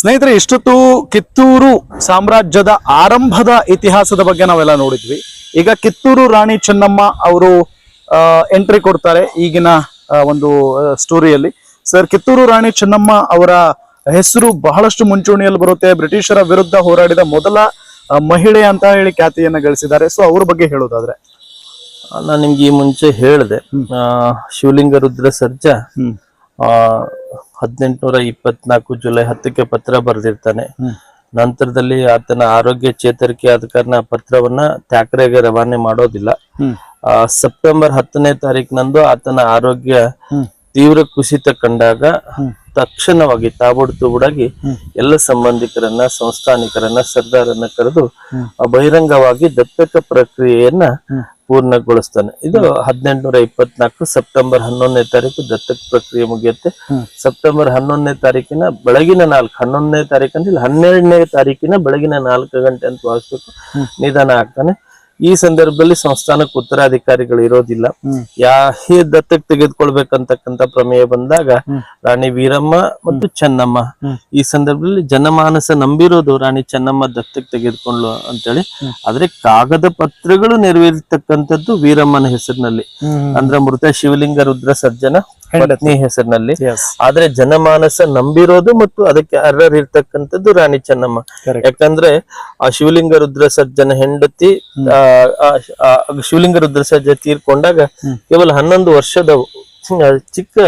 ಸ್ನೇಹಿತರೆ ಇಷ್ಟೊತ್ತು ಕಿತ್ತೂರು ಸಾಮ್ರಾಜ್ಯದ ಆರಂಭದ ಇತಿಹಾಸದ ಬಗ್ಗೆ ನಾವೆಲ್ಲ ನೋಡಿದ್ವಿ. ಈಗ ಕಿತ್ತೂರು ರಾಣಿ ಚೆನ್ನಮ್ಮ ಅವರು ಎಂಟ್ರಿ ಕೊಡ್ತಾರೆ ಈಗಿನ ಒಂದು ಸ್ಟೋರಿಯಲ್ಲಿ ಸರ್ ಕಿತ್ತೂರು ರಾಣಿ ಚೆನ್ನಮ್ಮ ಅವರ ಹೆಸರು ಬಹಳಷ್ಟು ಮುಂಚೂಣಿಯಲ್ಲಿ ಬರುತ್ತೆ. ಬ್ರಿಟಿಷರ ವಿರುದ್ಧ ಹೋರಾಡಿದ ಮೊದಲ ಮಹಿಳೆ ಅಂತ ಹೇಳಿ ಖ್ಯಾತಿಯನ್ನು ಗಳಿಸಿದ್ದಾರೆ. ಸೊ ಅವ್ರ ಬಗ್ಗೆ ಹೇಳೋದಾದ್ರೆ. ನಾನು ನಿಮ್ಗೆ ಈ ಮುಂಚೆ ಹೇಳಿದೆ ಶಿವಲಿಂಗ ರುದ್ರ ಸರ್ಜಾ ಹದಿನೆಂಟುನೂರ ಇಪ್ಪತ್ನಾಲ್ಕು ಜುಲೈ ಹತ್ತಕ್ಕೆ ಪತ್ರ ಬರೆದಿರ್ತಾನೆ. ನಂತರದಲ್ಲಿ ಆತನ ಆರೋಗ್ಯ ಚೇತರಿಕೆ ಆದ ಕಾರಣ ಪತ್ರವನ್ನ ತ್ಯಾಕ್ರೆಗೆ ರವಾನೆ ಮಾಡೋದಿಲ್ಲ. ಆ ಸೆಪ್ಟೆಂಬರ್ ಹತ್ತನೇ ತಾರೀಕಿನಂದು ಆತನ ಆರೋಗ್ಯ ತೀವ್ರ ಕುಸಿತ ಕಂಡಾಗ ತಕ್ಷಣವಾಗಿ ತಾಬಡ್ ತೂಬುಡಾಗಿ. ಎಲ್ಲ ಸಂಬಂಧಿಕರನ್ನ ಸಂಸ್ಥಾನಿಕರನ್ನ ಸರ್ದಾರನ್ನ ಕರೆದು ಬಹಿರಂಗವಾಗಿ ದತ್ತಕ ಪ್ರಕ್ರಿಯೆಯನ್ನ. ಪೂರ್ಣಗೊಳಿಸ್ತಾನೆ. ಇದು ಹದಿನೆಂಟುನೂರ ಇಪ್ಪತ್ನಾಲ್ಕು ಸೆಪ್ಟೆಂಬರ್ ಹನ್ನೊಂದನೇ ತಾರೀಕು ದತ್ತಕ ಪ್ರಕ್ರಿಯೆ ಮುಗಿಯುತ್ತೆ. ಸೆಪ್ಟೆಂಬರ್ ಹನ್ನೊಂದನೇ ತಾರೀಕಿನ ಬೆಳಗಿನ ನಾಲ್ಕು ಹನ್ನೊಂದನೇ ತಾರೀಕು ಅಂದ್ರೆ ಹನ್ನೆರಡನೇ ತಾರೀಕಿನ ಬೆಳಗಿನ ನಾಲ್ಕು ಗಂಟೆ ಅಂತ ಭಾವಿಸ್ಬೇಕು ನಿಧಾನ ಆಗ್ತಾನೆ. ಈ ಸಂದರ್ಭದಲ್ಲಿ ಸಂಸ್ಥಾನಕ್ಕೆ ಉತ್ತರಾಧಿಕಾರಿಗಳು ಇರೋದಿಲ್ಲ. ಯಾ ದತ್ತಕ್ ತೆಗೆದುಕೊಳ್ಬೇಕಂತಕ್ಕಂತ ಪ್ರಮೇಯ ಬಂದಾಗ ರಾಣಿ ವೀರಮ್ಮ ಮತ್ತು ಚೆನ್ನಮ್ಮ. ಈ ಸಂದರ್ಭದಲ್ಲಿ ಜನಮಾನಸ ನಂಬಿರೋದು ರಾಣಿ ಚೆನ್ನಮ್ಮ ದತ್ತಕ್ ತೆಗೆದುಕೊಂಡು ಅಂತೇಳಿ. ಆದ್ರೆ ಕಾಗದ ಪತ್ರಗಳು ನೆರವೇರಿತಕ್ಕಂಥದ್ದು ವೀರಮ್ಮನ ಹೆಸರಿನಲ್ಲಿ. ಅಂದ್ರೆ ಮೃತ ಶಿವಲಿಂಗ ರುದ್ರ ಸರ್ಜನ. ಪತ್ನಿ ಹೆಸರಿನಲ್ಲಿ. ಆದ್ರೆ ಜನಮಾನಸ ನಂಬಿರೋದು ಮತ್ತು ಅದಕ್ಕೆ ಅರ್ಹರಿರ್ತಕ್ಕಂಥದ್ದು ರಾಣಿ ಚೆನ್ನಮ್ಮ. ಯಾಕಂದ್ರೆ ಆ ಶಿವಲಿಂಗ ರುದ್ರ ಸರ್ಜನ ಹೆಂಡತಿ ಶಿವಲಿಂಗ ರುದ್ರ ಸರ್ಜ ತೀರ್ಕೊಂಡಾಗ ಕೇವಲ ಹನ್ನೊಂದು ವರ್ಷದ ಚಿಕ್ಕ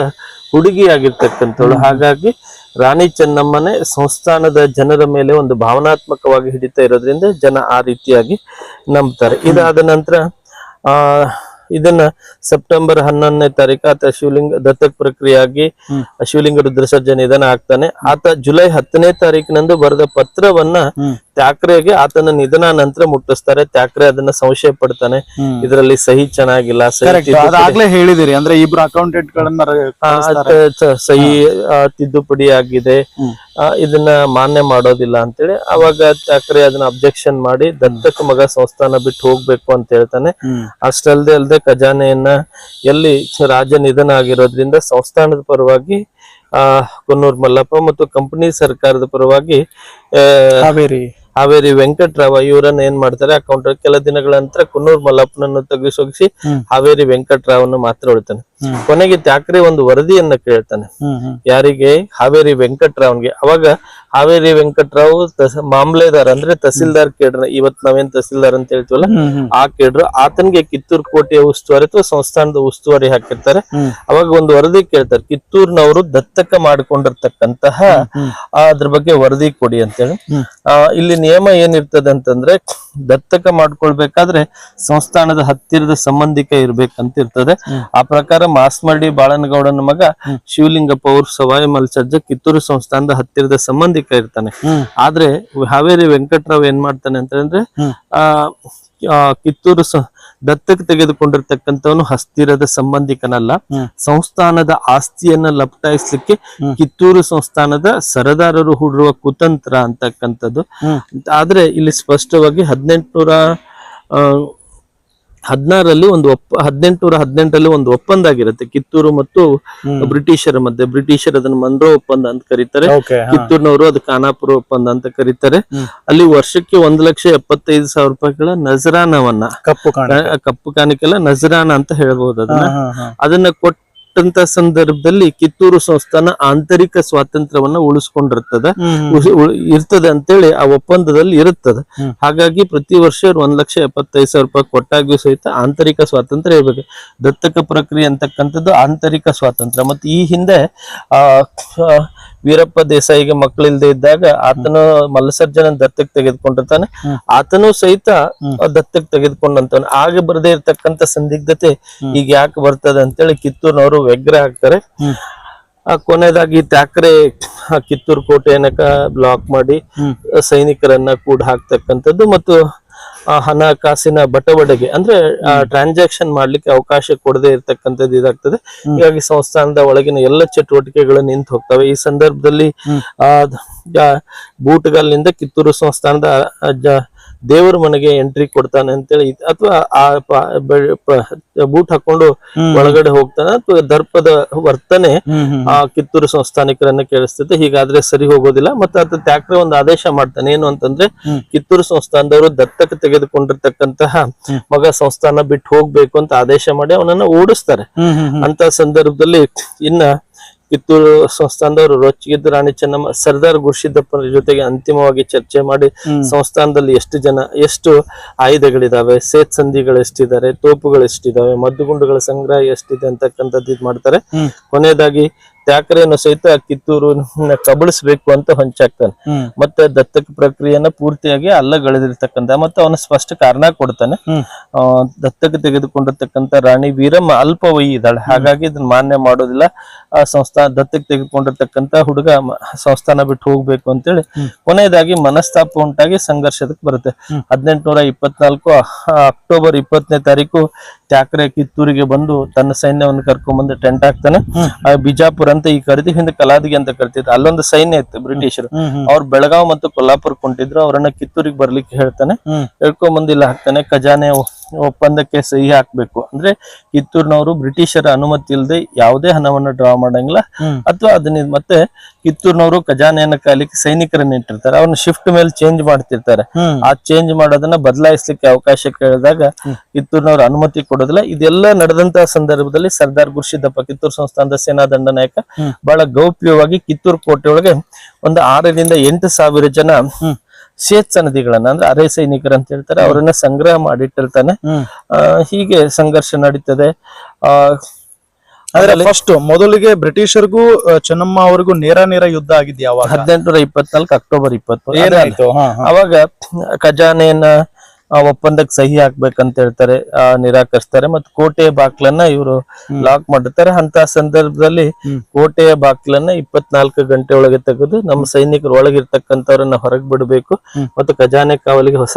ಹುಡುಗಿಯಾಗಿರ್ತಕ್ಕಂಥವಳು. ಹಾಗಾಗಿ ರಾಣಿ ಚೆನ್ನಮ್ಮನೇ ಸಂಸ್ಥಾನದ ಜನರ ಮೇಲೆ ಒಂದು ಭಾವನಾತ್ಮಕವಾಗಿ ಹಿಡಿತಾ ಇರೋದ್ರಿಂದ ಜನ ಆ ರೀತಿಯಾಗಿ ನಂಬ್ತಾರೆ. ಇದಾದ ನಂತರ ಆ ಇದನ್ನ ಸೆಪ್ಟೆಂಬರ್ ಹನ್ನೊಂದನೇ ತಾರೀಕು ಆತ ಶಿವಲಿಂಗ ದತ್ತಕ್ ಪ್ರಕ್ರಿಯೆಯಾಗಿ ಆಗಿ ಶಿವಲಿಂಗ ರುದ್ರ ಇದನ್ನ ಆಗ್ತಾನೆ. ಆತ ಜುಲೈ ಹತ್ತನೇ ತಾರೀಕಿನಂದು ಬರೆದ ಪತ್ರವನ್ನ ತ್ಯಾಕ್ರೆಗೆ ಆತನ ನಿಧನ ನಂತರ ಮುಟ್ಟಿಸ್ತಾರೆ. ತ್ಯಾಕ್ರೆ ಅದನ್ನ ಸಂಶಯ ಪಡ್ತಾನೆ. ಇದರಲ್ಲಿ ಸಹಿ ಚೆನ್ನಾಗಿಲ್ಲ ಅದಾಗ್ಲೇ ಹೇಳಿದಿರಿ. ಅಂದ್ರೆ ಇಬ್ರು ಅಕೌಂಟೆಂಟ್ ಗಳನ್ನ ಸಹಿ ತಿದ್ದುಪಡಿ ಆಗಿದೆ. ಇದನ್ನ ಮಾನ್ಯ ಮಾಡೋದಿಲ್ಲ ಅಂತೇಳಿ ಅವಾಗ ತ್ಯಾಕ್ರೆ ಅದನ್ನ ಅಬ್ಜೆಕ್ಷನ್ ಮಾಡಿ ದತ್ತಕ ಮಗ ಸಂಸ್ಥಾನ ಬಿಟ್ಟು ಹೋಗ್ಬೇಕು ಅಂತ ಹೇಳ್ತಾನೆ. ಅಷ್ಟಲ್ದೆ ಅಲ್ದೆ ಖಜಾನೆಯನ್ನ ಎಲ್ಲಿ ರಾಜ ನಿಧನ ಆಗಿರೋದ್ರಿಂದ ಸಂಸ್ಥಾನದ ಪರವಾಗಿ ಆ ಕೊನ್ನೂರ್ ಮಲ್ಲಪ್ಪ ಮತ್ತು ಕಂಪನಿ ಸರ್ಕಾರದ ಪರವಾಗಿ ಕಾವೇರಿ. ಹಾವೇರಿ ವೆಂಕಟರಾವ್ ಇವರನ್ನ ಏನ್ ಮಾಡ್ತಾರೆ ಅಕೌಂಟ್ ಕೆಲ ದಿನಗಳ ನಂತರ ಕುನ್ನೂರ್ ಮಲ್ಲಪ್ಪನನ್ನು ತೆಗೆಸೋಗಿಸಿ. ಹಾವೇರಿ ಅನ್ನು ಮಾತ್ರ ಉಳ್ತಾನೆ. ಕೊನೆಗೆ ತ್ಯಾಕ್ರೆ ಒಂದು ವರದಿಯನ್ನ ಕೇಳ್ತಾನೆ. ಯಾರಿಗೆ? ಹಾವೇರಿ ವೆಂಕಟರಾವ್ಗೆ ಅವಾಗ ಹಾವೇರಿ ವೆಂಕಟರಾವ್ ಮಾಮ್ಲೇದಾರ್ ಅಂದ್ರೆ ತಹಸೀಲ್ದಾರ್ ಕೇಳ್ರ ಇವತ್ ನಾವೇನ್ ತಹಸೀಲ್ದಾರ್ ಅಂತ ಹೇಳ್ತೀವಲ್ಲ ಆ ಕೇಳ್ರು ಆತನಿಗೆ ಕಿತ್ತೂರು ಕೋಟೆಯ ಉಸ್ತುವಾರಿ ಅಥವಾ ಸಂಸ್ಥಾನದ ಉಸ್ತುವಾರಿ ಹಾಕಿರ್ತಾರೆ. ಅವಾಗ ಒಂದು ವರದಿ ಕೇಳ್ತಾರೆ ಕಿತ್ತೂರ್ನವರು ದತ್ತಕ ಮಾಡ್ಕೊಂಡಿರ್ತಕ್ಕಂತಹ ಅದ್ರ ಬಗ್ಗೆ ವರದಿ ಕೊಡಿ ಅಂತೇಳಿ. ಹೇಳಿ ಆ, ಇಲ್ಲಿ ನಿಯಮ ಏನಿರ್ತದೆ ಅಂತಂದ್ರೆ ದತ್ತಕ ಮಾಡ್ಕೊಳ್ಬೇಕಾದ್ರೆ ಸಂಸ್ಥಾನದ ಹತ್ತಿರದ ಸಂಬಂಧಿಕ ಇರ್ಬೇಕಂತ ಇರ್ತದೆ. ಆ ಪ್ರಕಾರ ಮಾಸ್ಮಡಿ ಬಾಳನಗೌಡನ ಮಗ ಶಿವಲಿಂಗಪ್ಪ ಅವ್ರ ಸವಾಯಿ ಮಲ್ಸಜ್ಜ ಕಿತ್ತೂರು ಸಂಸ್ಥಾನದ ಹತ್ತಿರದ ಸಂಬಂಧಿಕ ಇರ್ತಾನೆ ಆದ್ರೆ ಹಾವೇರಿ ವೆಂಕಟರಾವ್ ಏನ್ ಮಾಡ್ತಾನೆ ಅಂತಂದ್ರೆ. ಆ ಕಿತ್ತೂರು ದತ್ತಕ್ಕೆ ದತ್ತಕ್ ತೆಗೆದುಕೊಂಡಿರ್ತಕ್ಕಂಥವನು ಹಸ್ತಿರದ ಸಂಬಂಧಿಕನಲ್ಲ. ಸಂಸ್ಥಾನದ ಆಸ್ತಿಯನ್ನ ಲಪಟಾಯಿಸ್ಲಿಕ್ಕೆ ಕಿತ್ತೂರು ಸಂಸ್ಥಾನದ ಸರದಾರರು ಹೂಡಿರುವ ಕುತಂತ್ರ ಅಂತಕ್ಕಂಥದ್ದು. ಆದ್ರೆ ಇಲ್ಲಿ ಸ್ಪಷ್ಟವಾಗಿ ಹದಿನೆಂಟುನೂರ ಹದಿನಾರಲ್ಲಿ ಒಂದು ಒಪ್ಪ ಹದಿನೆಂಟುನೂರ ಹದಿನೆಂಟರಲ್ಲಿ ಒಂದು ಒಪ್ಪಂದ ಆಗಿರುತ್ತೆ. ಕಿತ್ತೂರು ಮತ್ತು ಬ್ರಿಟಿಷರ ಮಧ್ಯೆ. ಬ್ರಿಟಿಷರ್ ಅದನ್ನ ಮನ್ರೋ ಒಪ್ಪಂದ ಅಂತ ಕರೀತಾರೆ. ಕಿತ್ತೂರ್ನವರು ಅದು ಖಾನಾಪುರ ಒಪ್ಪಂದ ಅಂತ ಕರೀತಾರೆ. ಅಲ್ಲಿ ವರ್ಷಕ್ಕೆ ಒಂದ್ ಲಕ್ಷ ಎಪ್ಪತ್ತೈದು ಸಾವಿರ ರೂಪಾಯಿಗಳ ನಜರಾನವನ್ನ ಕಪ್ಪು ಕಪ್ಪು ಕಾಣಿಕೆಲ್ಲ ನಜರಾನ ಅಂತ ಹೇಳ್ಬಹುದು ಅದನ್ನ. ಅದನ್ನ. ಅದನ್ನ ಕೊಟ್ಟಂತ ಸಂದರ್ಭದಲ್ಲಿ ಕಿತ್ತೂರು ಸಂಸ್ಥಾನ ಆಂತರಿಕ ಸ್ವಾತಂತ್ರ್ಯವನ್ನ ಉಳಿಸ್ಕೊಂಡಿರ್ತದ. ಇರ್ತದೆ ಅಂತೇಳಿ ಆ ಒಪ್ಪಂದದಲ್ಲಿ ಇರುತ್ತದೆ. ಹಾಗಾಗಿ ಪ್ರತಿ ವರ್ಷ ಒಂದ್ ಲಕ್ಷ ಎಪ್ಪತ್ತೈದು ಸಾವಿರ ರೂಪಾಯಿ ಕೊಟ್ಟಾಗ್ಯೂ ಸಹಿತ ಆಂತರಿಕ ಸ್ವಾತಂತ್ರ್ಯ ಇರಬೇಕು. ದತ್ತಕ ಪ್ರಕ್ರಿಯೆ ಅಂತಕ್ಕಂಥದ್ದು ಆಂತರಿಕ ಸ್ವಾತಂತ್ರ್ಯ. ಮತ್ತೆ ಈ ಹಿಂದೆ ಆ, ವೀರಪ್ಪ ದೇಸಾಯಿಗೆ ಮಕ್ಕಳಿಲ್ದೆ ಇದ್ದಾಗ ಆತನು ಮಲ್ಲಸರ್ಜನ ದತ್ತಕ್ ತೆಗೆದುಕೊಂಡಿರ್ತಾನೆ. ಆತನು ಸಹಿತ ದತ್ತಕ್ ತೆಗೆದುಕೊಂಡಂತಾನೆ ಆಗ ಬರದೇ ಇರತಕ್ಕಂತ ಸಂದಿಗ್ಧತೆ. ಈಗ ಯಾಕೆ ಬರ್ತದೆ ಅಂತೇಳಿ ಕಿತ್ತೂರ್ನವರು ವ್ಯಗ್ರ ಹಾಕ್ತಾರೆ ಆ ಕೊನೆಯದಾಗಿ ತ್ಯಾಕ್ರೆ ಆ ಕಿತ್ತೂರು ಕೋಟೆಯನ್ನ ಬ್ಲಾಕ್ ಮಾಡಿ ಸೈನಿಕರನ್ನ ಕೂಡ ಹಾಕ್ತಕ್ಕಂಥದ್ದು ಮತ್ತು ಹಣಕಾಸಿನ ಬಟವಡೆಗೆ ಅಂದ್ರೆ ಟ್ರಾನ್ಸಾಕ್ಷನ್ ಮಾಡ್ಲಿಕ್ಕೆ ಅವಕಾಶ ಕೊಡದೆ ಇರ್ತಕ್ಕಂಥದ್ದು ಇದಾಗ್ತದೆ. ಹೀಗಾಗಿ ಸಂಸ್ಥಾನದ ಒಳಗಿನ ಎಲ್ಲ ಚಟುವಟಿಕೆಗಳು ನಿಂತು ಹೋಗ್ತವೆ ಈ ಸಂದರ್ಭದಲ್ಲಿ. ಆ ದ- ಜ- ಕಿತ್ತೂರು ಸಂಸ್ಥಾನದ ದೇವರ ಮನೆಗೆ ಎಂಟ್ರಿ ಕೊಡ್ತಾನೆ ಅಂತೇಳಿ ಅಥವಾ ಆ ಬೂಟ್ ಹಾಕೊಂಡು ಒಳಗಡೆ ಹೋಗ್ತಾನೆ ಅಥವಾ ದರ್ಪದ ವರ್ತನೆ ಆ ಕಿತ್ತೂರು ಸಂಸ್ಥಾನಿಕರನ್ನ ಕೇಳಿಸ್ತದೆ ಹೀಗಾದ್ರೆ ಸರಿ ಹೋಗೋದಿಲ್ಲ ಮತ್ತೆ ಅದು ತ್ಯಾಕ್ರೆ ಒಂದು ಆದೇಶ ಮಾಡ್ತಾನೆ ಏನು ಅಂತಂದ್ರೆ ಕಿತ್ತೂರು ಸಂಸ್ಥಾನದವರು ದತ್ತಕ ತೆಗೆದುಕೊಂಡಿರ್ತಕ್ಕಂತಹ ಮಗ ಸಂಸ್ಥಾನ ಬಿಟ್ಟು ಹೋಗ್ಬೇಕು ಅಂತ ಆದೇಶ ಮಾಡಿ ಅವನನ್ನ ಓಡಿಸ್ತಾರೆ. ಅಂತ ಸಂದರ್ಭದಲ್ಲಿ ಇನ್ನ ಕಿತ್ತೂರು ಸಂಸ್ಥಾನದವರು ರೊಚ್ಚಿಗೆದ್ದು ರಾಣಿ ಚೆನ್ನಮ್ಮ ಸರ್ದಾರ್ ಗುರ್ಷಿದ್ದಪ್ಪನ ಜೊತೆಗೆ ಅಂತಿಮವಾಗಿ ಚರ್ಚೆ ಮಾಡಿ ಸಂಸ್ಥಾನದಲ್ಲಿ ಎಷ್ಟು ಜನ ಎಷ್ಟು ಆಯುಧಗಳಿದಾವೆ ಸೇತ್ಸಂಧಿಗಳು ಎಷ್ಟಿದ್ದಾರೆ ತೋಪುಗಳು ಎಷ್ಟಿದಾವೆ ಮದ್ದುಗುಂಡುಗಳ ಸಂಗ್ರಹ ಎಷ್ಟಿದೆ ಅಂತಕ್ಕಂಥದ್ದು ಇದು ಮಾಡ್ತಾರೆ. ಕೊನೆಯದಾಗಿ ತ್ಯಾಕರೆಯನ್ನು ಸಹಿತ ಕಿತ್ತೂರು ಕಬಳಿಸಬೇಕು ಅಂತ ಹೊಂಚಾಕ್ತಾನೆ. ಮತ್ತೆ ದತ್ತಕ ಪ್ರಕ್ರಿಯೆಯನ್ನ ಪೂರ್ತಿಯಾಗಿ ಅಲ್ಲಗಳೆದಿರ್ತಕ್ಕಂಥ ಮತ್ತೆ ಅವನ ಸ್ಪಷ್ಟ ಕಾರಣ ಕೊಡ್ತಾನೆ. ದತ್ತಕ ತೆಗೆದುಕೊಂಡಿರ್ತಕ್ಕಂತ ರಾಣಿ ವೀರಮ್ಮ ಅಲ್ಪವಯಿ ಇದ್ದಾಳೆ. ಹಾಗಾಗಿ ಇದನ್ನ ಮಾನ್ಯ ಮಾಡೋದಿಲ್ಲ. ಆ ಸಂಸ್ಥಾನ ದತ್ತಕ್ಕೆ ತೆಗೆದುಕೊಂಡಿರ್ತಕ್ಕಂತ ಹುಡುಗ ಸಂಸ್ಥಾನ ಬಿಟ್ಟು ಹೋಗ್ಬೇಕು ಅಂತೇಳಿ ಕೊನೆಯದಾಗಿ ಮನಸ್ತಾಪ ಉಂಟಾಗಿ ಸಂಘರ್ಷದಕ್ಕೆ ಬರುತ್ತೆ. ಹದಿನೆಂಟುನೂರ ಇಪ್ಪತ್ನಾಲ್ಕು ಅಕ್ಟೋಬರ್ ಇಪ್ಪತ್ತನೇ ತಾರೀಕು ತ್ಯಾಕ್ರೆ ಕಿತ್ತೂರಿಗೆ ಬಂದು ತನ್ನ ಸೈನ್ಯವನ್ನು ಕರ್ಕೊಂಡ್ಬಂದು ಟೆಂಟ್ ಹಾಕ್ತಾನೆ. ಆ ಬಿಜಾಪುರ ಅಂತ ಈ ಕರಿದಿ ಹಿಂದೆ ಕಲಾದಿಗೆ ಅಂತ ಕರಿತಿದ್ರು ಅಲ್ಲೊಂದು ಸೈನ್ಯ ಇತ್ತು ಬ್ರಿಟಿಷರು. ಅವ್ರು ಬೆಳಗಾವ್ ಮತ್ತು ಕೊಲ್ಲಾಪುರ ಕೊಂಡಿದ್ರು ಅವರನ್ನ ಕಿತ್ತೂರಿಗೆ ಬರ್ಲಿಕ್ಕೆ ಹೇಳ್ತಾನೆ. ಹೇಳ್ಕೊಂಡ್ ಬಂದಿಲ್ಲ ಹಾಕ್ತಾನೆ ಖಜಾನೆ ಒಪ್ಪಂದಕ್ಕೆ ಸಹಿ ಹಾಕ್ಬೇಕು. ಅಂದ್ರೆ ಕಿತ್ತೂರಿನವರು ಬ್ರಿಟಿಷರ ಅನುಮತಿ ಇಲ್ಲದೆ ಯಾವುದೇ ಹಣವನ್ನು ಡ್ರಾ ಮಾಡಂಗಿಲ್ಲ. ಅಥವಾ ಅದನ್ನ ಮತ್ತೆ ಕಿತ್ತೂರಿನವರು ಖಜಾನೆಯನ್ನ ಕಾಲಿಕ್ಕೆ ಸೈನಿಕರನ್ನ ಇಟ್ಟಿರ್ತಾರೆ. ಅವ್ರನ್ನ ಶಿಫ್ಟ್ ಮೇಲೆ ಚೇಂಜ್ ಮಾಡ್ತಿರ್ತಾರೆ. ಆ ಚೇಂಜ್ ಮಾಡೋದನ್ನ ಬದಲಾಯಿಸ್ಲಿಕ್ಕೆ ಅವಕಾಶ ಕೇಳಿದಾಗ ಕಿತ್ತೂರಿನವರು ಅನುಮತಿ ಕೊಡೋದಿಲ್ಲ. ಇದೆಲ್ಲ ನಡೆದಂತಹ ಸಂದರ್ಭದಲ್ಲಿ ಸರ್ದಾರ್ ಗುರ್ಷಿದ್ದಪ್ಪ ಕಿತ್ತೂರು ಸಂಸ್ಥಾನದ ಸೇನಾ ದಂಡ ನಾಯಕ ಬಹಳ ಗೌಪ್ಯವಾಗಿ ಕಿತ್ತೂರು ಕೋಟೆಯೊಳಗೆ ಒಳಗೆ ಒಂದು ಆರರಿಂದ ಎಂಟು ಸಾವಿರ ಜನ ಸ್ವೇಚ್ಛ ನದಿಗಳನ್ನ ಅಂದ್ರೆ ಅರೆ ಸೈನಿಕರ ಅಂತ ಹೇಳ್ತಾರೆ ಅವರನ್ನ ಸಂಗ್ರಹ ಮಾಡಿಟ್ಟಿರ್ತಾನೆ. ಆ, ಹೀಗೆ ಸಂಘರ್ಷ ನಡೀತದೆ. ಆ ಆದ್ರೆ ಫಸ್ಟ್ ಮೊದಲಿಗೆ ಬ್ರಿಟಿಷರ್ಗೂ ಚೆನ್ನಮ್ಮ ಅವರಿಗೂ ನೇರ ನೇರ ಯುದ್ಧ ಆಗಿದ್ ಯಾವಾಗ ಹದಿನೆಂಟುನೂರ ಇಪ್ಪತ್ನಾಲ್ಕು ಅಕ್ಟೋಬರ್ ಇಪ್ಪತ್ತು. ಏನಾಯ್ತು. ಅವಾಗ ಖಜಾನೆಯನ್ನ ಒಪ್ಪಂದಕ್ಕೆ ಸಹಿ ಹಾಕ್ಬೇಕಂತ ಹೇಳ್ತಾರೆ ನಿರಾಕರಿಸ್ತಾರೆ ಮತ್ತು ಕೋಟೆಯ ಬಾಕ್ಲನ್ನ ಇವರು ಲಾಕ್ ಮಾಡಿರ್ತಾರೆ. ಅಂತ ಸಂದರ್ಭದಲ್ಲಿ ಕೋಟೆಯ ಬಾಕ್ಲನ್ನ ಇಪ್ಪತ್ನಾಲ್ಕು ಗಂಟೆ ಒಳಗೆ ತೆಗೆದು ನಮ್ಮ ಸೈನಿಕರು ಒಳಗಿರ್ತಕ್ಕಂಥವ್ರನ್ನ ಹೊರಗೆ ಬಿಡಬೇಕು ಮತ್ತು ಖಜಾನೆ ಕಾವಲಿಗೆ ಹೊಸ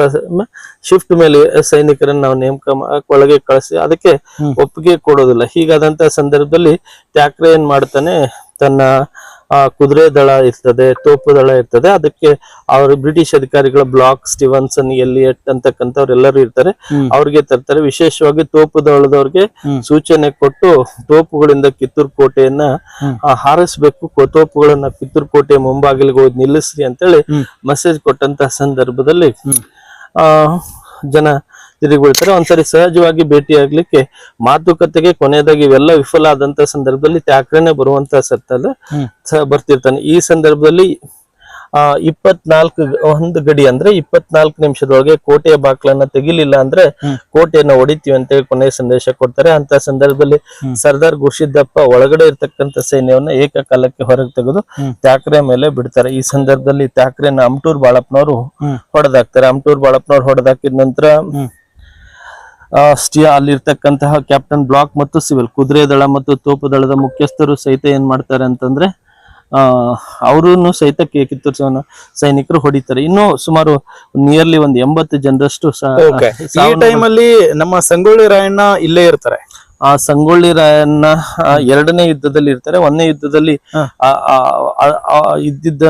ಶಿಫ್ಟ್ ಮೇಲೆ ಸೈನಿಕರನ್ನ ನಾವು ನೇಮಕ ಒಳಗೆ ಕಳಿಸಿ ಅದಕ್ಕೆ ಒಪ್ಪಿಗೆ ಕೊಡೋದಿಲ್ಲ. ಹೀಗಾದಂತ ಸಂದರ್ಭದಲ್ಲಿ ಠಾಕ್ರೆ ಏನ್ ಮಾಡ್ತಾನೆ ತನ್ನ ಆ ಕುದುರೆ ದಳ ಇರ್ತದೆ ತೋಪು ದಳ ಇರ್ತದೆ. ಅದಕ್ಕೆ ಅವರು ಬ್ರಿಟಿಷ್ ಅಧಿಕಾರಿಗಳ ಬ್ಲಾಕ್ ಸ್ಟಿವನ್ಸನ್ ಎಲಿಯಟ್ ಅಂತಕ್ಕಂಥವ್ರೆಲ್ಲರೂ ಇರ್ತಾರೆ. ಅವ್ರಿಗೆ ತರ್ತಾರೆ. ವಿಶೇಷವಾಗಿ ತೋಪು ದಳದವ್ರಿಗೆ ಸೂಚನೆ ಕೊಟ್ಟು ತೋಪುಗಳಿಂದ ಕಿತ್ತೂರು ಕೋಟೆಯನ್ನ ಹಾರಿಸ್ಬೇಕು. ತೋಪುಗಳನ್ನ ಕಿತ್ತೂರು ಕೋಟೆಯ ಮುಂಬಾಗಿಲಿಗೆ ಹೋಗಿ ನಿಲ್ಲಿಸ್ರಿ ಅಂತೇಳಿ ಮೆಸೇಜ್ ಕೊಟ್ಟಂತ ಸಂದರ್ಭದಲ್ಲಿ ಆ ಜನ ತಿರುಗಿ ಒಂದ್ಸರಿ ಸಹಜವಾಗಿ ಭೇಟಿ ಆಗ್ಲಿಕ್ಕೆ ಮಾತುಕತೆಗೆ ಕೊನೆಯದಾಗಿ ಇವೆಲ್ಲ ವಿಫಲ ಆದಂತ ಸಂದರ್ಭದಲ್ಲಿ ತ್ಯಾಕ್ರೆನೆ ಬರುವಂತ ಸತ್ತಲ್ಲ ಬರ್ತಿರ್ತಾನೆ. ಈ ಸಂದರ್ಭದಲ್ಲಿ, ಆ, ಇಪ್ಪತ್ನಾಲ್ಕು ಒಂದು ಗಡಿ ಅಂದ್ರೆ ಇಪ್ಪತ್ನಾಲ್ಕು ನಿಮಿಷದೊಳಗೆ ಕೋಟೆಯ ಬಾಕ್ಲನ್ನ ತೆಗಿಲಿಲ್ಲ ಅಂದ್ರೆ ಕೋಟೆಯನ್ನ ಹೊಡಿತೀವಿ ಅಂತೇಳಿ ಕೊನೆಯ ಸಂದೇಶ ಕೊಡ್ತಾರೆ. ಅಂತ ಸಂದರ್ಭದಲ್ಲಿ ಸರ್ದಾರ್ ಗುರ್ಷಿದ್ದಪ್ಪ ಒಳಗಡೆ ಇರ್ತಕ್ಕಂಥ ಸೈನ್ಯವನ್ನ ಏಕಕಾಲಕ್ಕೆ ಹೊರಗೆ ತೆಗೆದು ತ್ಯಾಕ್ರೆ ಮೇಲೆ ಬಿಡ್ತಾರೆ. ಈ ಸಂದರ್ಭದಲ್ಲಿ ತ್ಯಾಕ್ರೆನ ಅಮ್ಟೂರ್ ಬಾಳಪ್ಪನವರು ಹೊಡೆದಾಕ್ತಾರೆ. ಅಮ್ಟೂರ್ ಬಾಳಪ್ಪನವ್ರು ಹೊಡೆದಾಕಿದ ನಂತರ ಸ್ಟಿಯಾ ಅಲ್ಲಿರ್ತಕ್ಕಂತಹ ಕ್ಯಾಪ್ಟನ್ ಬ್ಲಾಕ್ ಮತ್ತು ಸಿವಿಲ್. ಕುದುರೆ ದಳ ಮತ್ತು ತೋಪು ದಳದ ಮುಖ್ಯಸ್ಥರು ಸಹಿತ ಏನ್ ಮಾಡ್ತಾರೆ ಅಂತಂದ್ರೆ ಆ ಅವರನ್ನು ಸಹಿತ ಕೆ ಕಿತ್ತೂರು ಸೇನಾ ಸೈನಿಕರು ಹೊಡಿತಾರೆ. ಇನ್ನು ಸುಮಾರು ನಿಯರ್ಲಿ ಒಂದು ಎಂಬತ್ತು ಜನರಷ್ಟು ಸಹ ಈ ಅಲ್ಲಿ ನಮ್ಮ ಸಂಗೊಳ್ಳಿ ರಾಯಣ್ಣ ಇಲ್ಲೇ ಇರ್ತಾರೆ. ಆ ಸಂಗೊಳ್ಳಿ ರಾಯಣ್ಣ ಎರಡನೇ ಯುದ್ಧದಲ್ಲಿ ಇರ್ತಾರೆ. ಒಂದನೇ ಯುದ್ಧದಲ್ಲಿ ಇದ್ದಿದ್ದ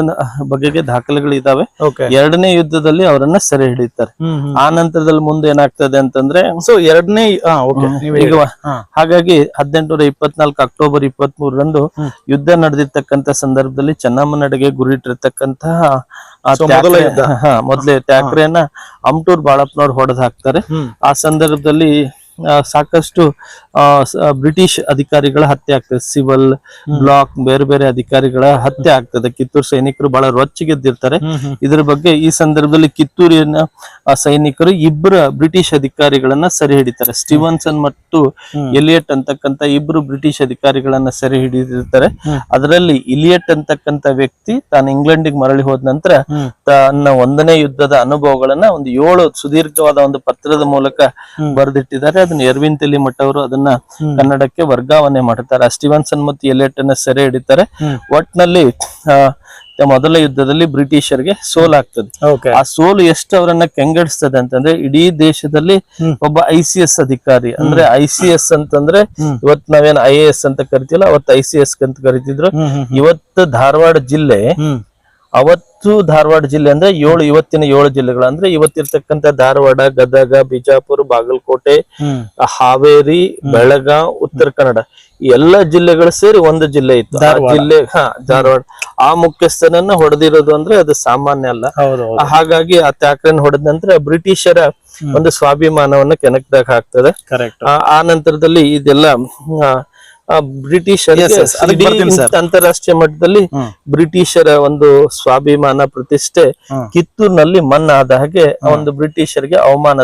ಬಗೆಗೆ ದಾಖಲೆಗಳಿದಾವೆ ಎರಡನೇ ಯುದ್ಧದಲ್ಲಿ ಅವರನ್ನ ಸೆರೆ ಹಿಡಿತಾರೆ. ಆ ನಂತರದಲ್ಲಿ ಮುಂದೆ ಏನಾಗ್ತದೆ ಅಂತಂದ್ರೆ ಸೊ ಎರಡನೇ ಹಾಗಾಗಿ ಹದಿನೆಂಟುನೂರ ಇಪ್ಪತ್ನಾಲ್ಕು ಅಕ್ಟೋಬರ್ ಇಪ್ಪತ್ತ್ ಮೂರರಂದು ಯುದ್ಧ ನಡೆದಿರ್ತಕ್ಕಂತ ಸಂದರ್ಭದಲ್ಲಿ ಚೆನ್ನಮ್ಮನಡೆಗೆ ಗುರಿಟ್ಟಿರ್ತಕ್ಕಂತಹ ಗುರಿ So, ಮೊದಲ ತ್ಯಾಕ್ರೆಯನ್ನ ಅಮ್ಟೂರ್ ಬಾಳಪ್ಪನವ್ರು ಹೊಡೆದ್ ಹಾಕ್ತಾರೆ. ಆ ಸಂದರ್ಭದಲ್ಲಿ ಸಾಕಷ್ಟು ಆ, ಬ್ರಿಟಿಷ್ ಅಧಿಕಾರಿಗಳ ಹತ್ಯೆ ಆಗ್ತದೆ. ಸಿವಿಲ್ ಬ್ಲಾಕ್ ಬೇರೆ ಬೇರೆ ಅಧಿಕಾರಿಗಳ ಹತ್ಯೆ ಆಗ್ತದೆ. ಕಿತ್ತೂರು ಸೈನಿಕರು ಬಹಳ ರೊಚ್ಚಿಗೆದ್ದಿರ್ತಾರೆ ಇದ್ರ ಬಗ್ಗೆ ಈ ಸಂದರ್ಭದಲ್ಲಿ ಕಿತ್ತೂರಿನ ಸೈನಿಕರು ಇಬ್ಬರ ಬ್ರಿಟಿಷ್ ಅಧಿಕಾರಿಗಳನ್ನ ಸೆರೆ ಹಿಡಿತಾರೆ. ಸ್ಟಿವನ್ಸನ್ ಮತ್ತು ಎಲಿಯಟ್ ಅಂತಕ್ಕಂತ ಇಬ್ರು ಬ್ರಿಟಿಷ್ ಅಧಿಕಾರಿಗಳನ್ನ ಸೆರೆ ಹಿಡಿದಿರ್ತಾರೆ. ಅದರಲ್ಲಿ ಇಲಿಯಟ್ ಅಂತಕ್ಕಂತ ವ್ಯಕ್ತಿ ತಾನು ಇಂಗ್ಲೆಂಡಿಗೆ ಮರಳಿ ಹೋದ ನಂತರ ತನ್ನ ಒಂದನೇ ಯುದ್ಧದ ಅನುಭವಗಳನ್ನ ಒಂದು ಏಳು ಸುದೀರ್ಘವಾದ ಒಂದು ಪತ್ರದ ಮೂಲಕ ಬರೆದಿಟ್ಟಿದ್ದಾರೆ. ಅದನ್ನ ಎರ್ವಿನ್ ತಿಲಿ ಅವರು ಅದನ್ನ ಕನ್ನಡಕ್ಕೆ ವರ್ಗಾವಣೆ ಮಾಡುತ್ತಾರೆ ಆ ಸ್ಟಿವನ್ಸನ್ ಮತ್ತು ಎಲೆಟ್ ಅನ್ನ ಸೆರೆ ಹಿಡಿತಾರೆ. ಒಟ್ನಲ್ಲಿ ಮೊದಲ ಯುದ್ಧದಲ್ಲಿ ಬ್ರಿಟಿಷರ್ಗೆ ಸೋಲಾಗ್ತದೆ ಆಗ್ತದೆ. ಆ ಸೋಲು ಎಷ್ಟು ಅವರನ್ನ ಕೆಂಗಡಿಸ್ತದೆ ಅಂತಂದ್ರೆ ಇಡೀ ದೇಶದಲ್ಲಿ ಒಬ್ಬ ಐ ಸಿ ಎಸ್ ಅಧಿಕಾರಿ ಅಂದ್ರೆ ಐ ಸಿ ಎಸ್ ಅಂತಂದ್ರೆ ಇವತ್ ನಾವೇನ್ ಐ ಎ ಎಸ್ ಅಂತ ಕರಿತಿಲ್ಲ ಅವತ್ತು ಐ ಸಿ ಎಸ್ ಅಂತ ಕರಿತಿದ್ರು. ಇವತ್ತು ಧಾರವಾಡ ಜಿಲ್ಲೆ ಅವತ್ತು ಧಾರವಾಡ ಜಿಲ್ಲೆ ಅಂದ್ರೆ ಏಳು ಇವತ್ತಿನ ಏಳು ಜಿಲ್ಲೆಗಳು ಅಂದ್ರೆ ಇವತ್ತಿರ್ತಕ್ಕಂತ ಧಾರವಾಡ ಗದಗ ಬಿಜಾಪುರ ಬಾಗಲಕೋಟೆ ಹಾವೇರಿ ಬೆಳಗಾವ್ ಉತ್ತರ ಕನ್ನಡ ಈ ಎಲ್ಲಾ ಜಿಲ್ಲೆಗಳು ಸೇರಿ ಒಂದು ಜಿಲ್ಲೆ ಇತ್ತು. ಆ ಜಿಲ್ಲೆ ಹಾ ಧಾರವಾಡ. ಆ ಮುಖ್ಯಸ್ಥನನ್ನ ಹೊಡೆದಿರೋದು ಅಂದ್ರೆ ಅದು ಸಾಮಾನ್ಯ ಅಲ್ಲ. ಹಾಗಾಗಿ ಆ ತ್ಯಾಕ್ರನ್ ಹೊಡೆದ ನಂತರ ಬ್ರಿಟಿಷರ ಒಂದು ಸ್ವಾಭಿಮಾನವನ್ನ ಕೆನಕ್ದಾಗ ಹಾಕ್ತದೆ. ಆ ನಂತರದಲ್ಲಿ ಇದೆಲ್ಲ sir. ಅಂತಾರಾಷ್ಟ್ರೀಯ ಮಟ್ಟದಲ್ಲಿ ಬ್ರಿಟಿಷರ ಒಂದು ಸ್ವಾಭಿಮಾನ ಪ್ರತಿಷ್ಠೆ ಕಿತ್ತೂರ್ನಲ್ಲಿ ಮಣ್ಣಾದ ಹಾಗೆ ಒಂದು ಬ್ರಿಟಿಷರಿಗೆ ಅವಮಾನ